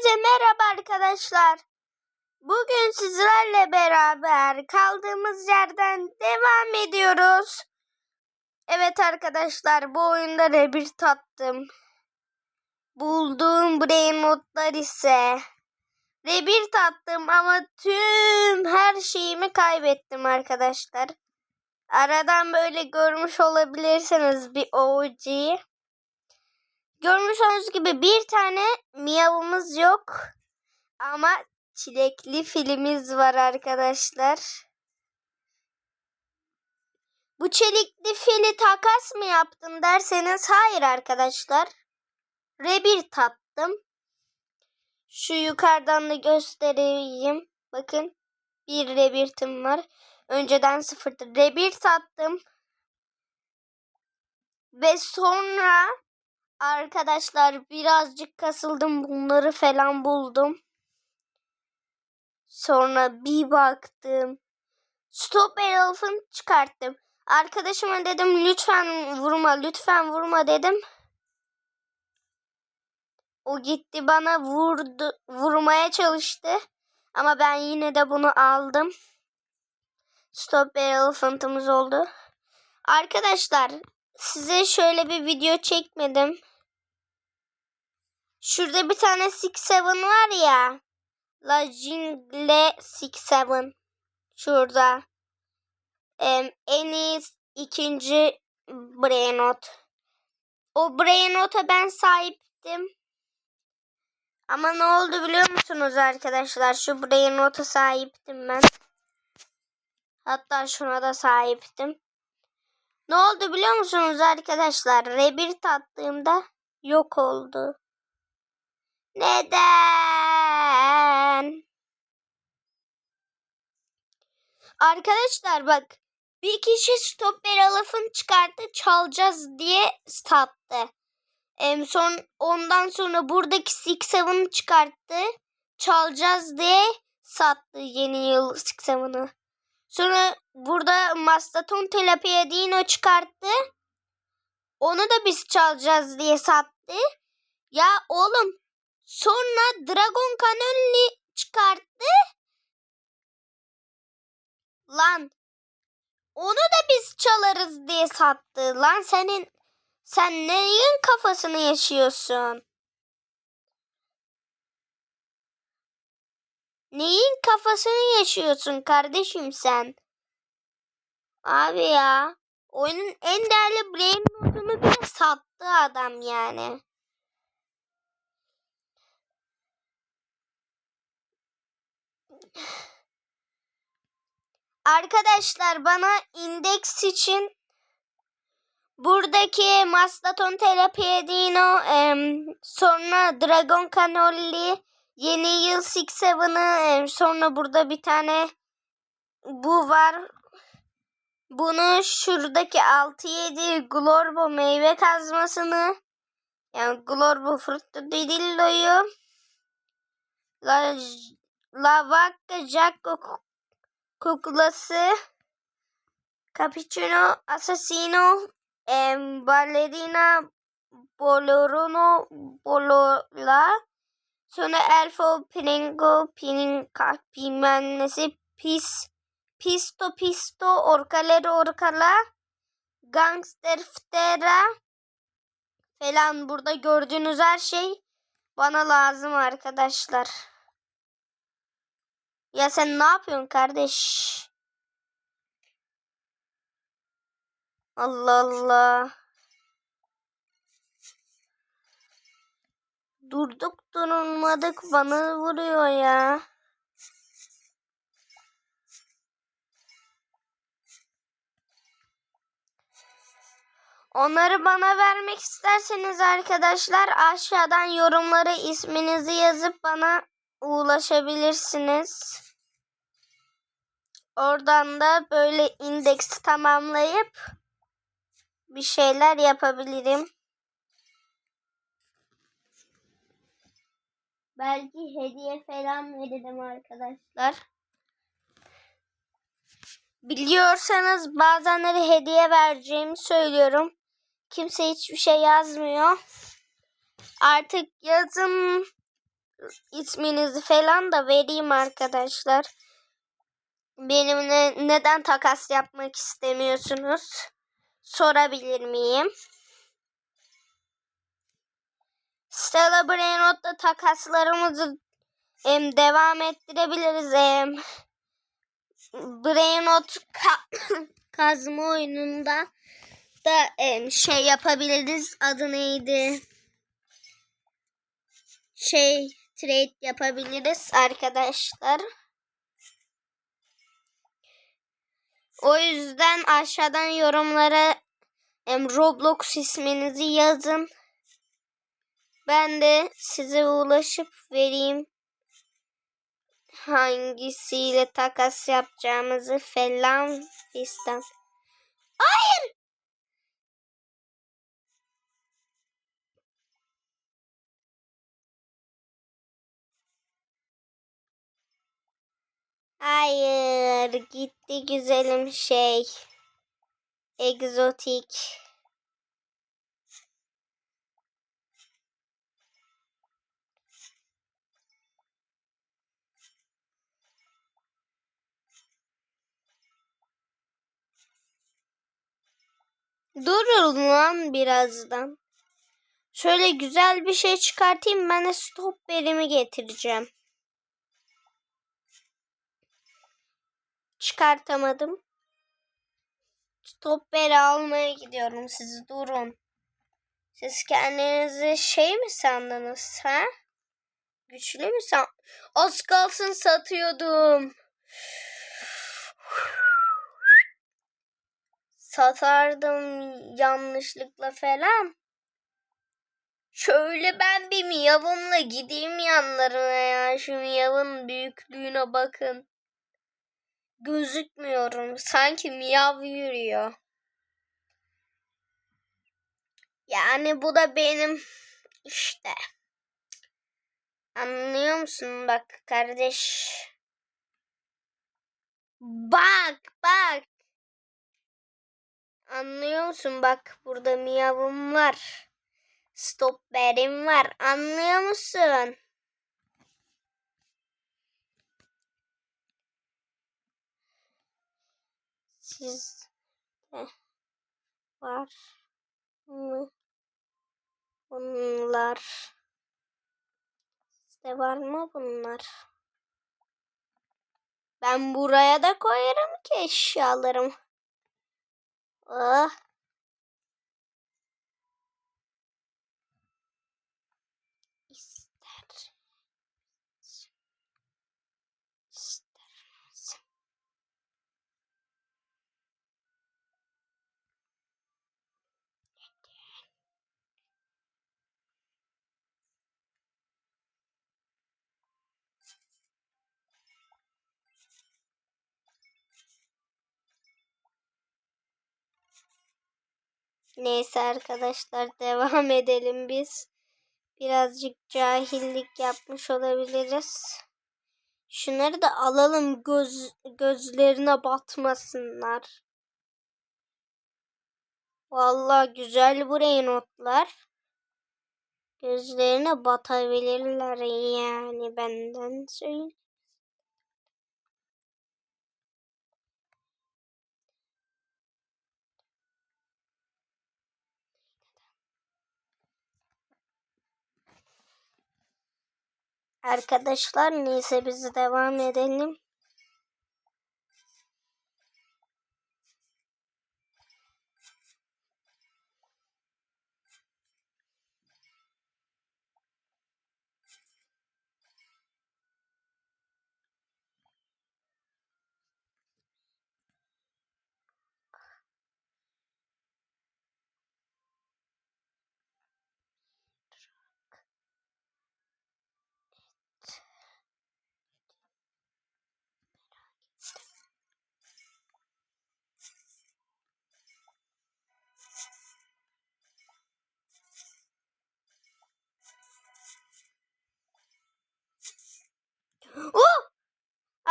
Herkese merhaba arkadaşlar. Bugün sizlerle beraber kaldığımız yerden devam ediyoruz. Evet arkadaşlar bu oyunda rebir tattım. Bulduğum brain notlar ise rebir tattım ama tüm her şeyimi kaybettim arkadaşlar. Aradan böyle görmüş olabilirsiniz bir OG'yi. Görmüş olduğunuz gibi bir tane miyavımız yok. Ama çilekli filimiz var arkadaşlar. Bu çelikli fili takas mı yaptın derseniz hayır arkadaşlar. Rebir tattım. Şu yukarıdan da göstereyim. Bakın bir rebirtim var. Önceden sıfırdı. Rebir tattım. Ve sonra Arkadaşlar birazcık kasıldım bunları falan buldum. Sonra bir baktım. Stop Elf'ın çıkarttım. Arkadaşıma dedim lütfen vurma lütfen vurma dedim. O gitti bana vurdu vurmaya çalıştı. Ama ben yine de bunu aldım. Stop Elephant'ımız oldu. Arkadaşlar size şöyle bir video çekmedim. Şurada bir tane Six Seven var ya. La Jingle Six Seven. Şurada. Ee, en iyi ikinci Brainot. O Brainot'a ben sahiptim. Ama ne oldu biliyor musunuz arkadaşlar? Şu Brainot'a sahiptim ben. Hatta şuna da sahiptim. Ne oldu biliyor musunuz arkadaşlar? Rebir tattığımda yok oldu. Neden? Arkadaşlar bak bir kişi stopper alafın çıkarttı çalacağız diye sattı. Em son ondan sonra buradaki Six Seven'ı çıkarttı. Çalacağız diye sattı yeni yıl Six Seven'ı. Sonra burada Mastaton Telepiyadino çıkarttı. Onu da biz çalacağız diye sattı. Ya oğlum Sonra Dragon Cannoli çıkarttı. Lan onu da biz çalarız diye sattı. Lan senin sen neyin kafasını yaşıyorsun? Neyin kafasını yaşıyorsun kardeşim sen? Abi ya oyunun en değerli brain notunu bile sattı adam yani. Arkadaşlar bana indeks için buradaki Mastaton Telepedino sonra Dragon Cannoli Yeni Yıl Six Seven'ı sonra burada bir tane bu var. Bunu şuradaki 6-7 Glorbo meyve kazmasını yani Glorbo Frutto Didillo'yu La, La Vacca Jacko kuklası, cappuccino, assassino, em, ballerina, bolorono, bolola, sonra elfo, pinengo, pininka, pimenesi, pis, pisto, pisto, orkalero, orkala, gangster, ftera falan burada gördüğünüz her şey bana lazım arkadaşlar. Ya sen ne yapıyorsun kardeş? Allah Allah. Durduk durulmadık bana vuruyor ya. Onları bana vermek isterseniz arkadaşlar aşağıdan yorumlara isminizi yazıp bana ulaşabilirsiniz. Oradan da böyle indeks tamamlayıp bir şeyler yapabilirim. Belki hediye falan veririm arkadaşlar. Biliyorsanız bazenleri hediye vereceğimi söylüyorum. Kimse hiçbir şey yazmıyor. Artık yazın isminizi falan da vereyim arkadaşlar. Benimle neden takas yapmak istemiyorsunuz? Sorabilir miyim? Stella Brainrot'ta takaslarımızı em, devam ettirebiliriz. Em. Brainrot ka- kazma oyununda da em, şey yapabiliriz. Adı neydi? Şey trade yapabiliriz arkadaşlar. O yüzden aşağıdan yorumlara Roblox isminizi yazın. Ben de size ulaşıp vereyim. Hangisiyle takas yapacağımızı falan fistan. Hayır. Hayır, gitti güzelim şey. Egzotik. Durun lan birazdan. Şöyle güzel bir şey çıkartayım. Ben de stop verimi getireceğim. Çıkartamadım. Stop veri almaya gidiyorum. Siz durun. Siz kendinizi şey mi sandınız ha? Güçlü mü san? Az kalsın satıyordum. Satardım yanlışlıkla falan. Şöyle ben bir miyavımla gideyim yanlarına ya. Şu miyavın büyüklüğüne bakın. Gözükmüyorum. Sanki miyav yürüyor. Yani bu da benim işte. Anlıyor musun bak kardeş? Bak bak. Anlıyor musun bak burada miyavım var. Stop berim var. Anlıyor musun? Siz de var mı? Bunlar. Sizde var mı bunlar? Ben buraya da koyarım ki eşyalarım. Ah. Neyse arkadaşlar devam edelim biz. Birazcık cahillik yapmış olabiliriz. Şunları da alalım göz gözlerine batmasınlar. Vallahi güzel buraya notlar. Gözlerine batabilirler yani benden söyle. Arkadaşlar neyse biz devam edelim.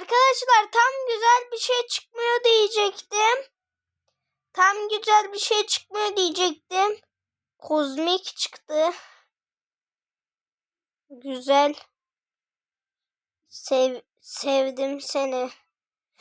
Arkadaşlar tam güzel bir şey çıkmıyor diyecektim. Tam güzel bir şey çıkmıyor diyecektim. Kozmik çıktı. Güzel. Sev, sevdim seni.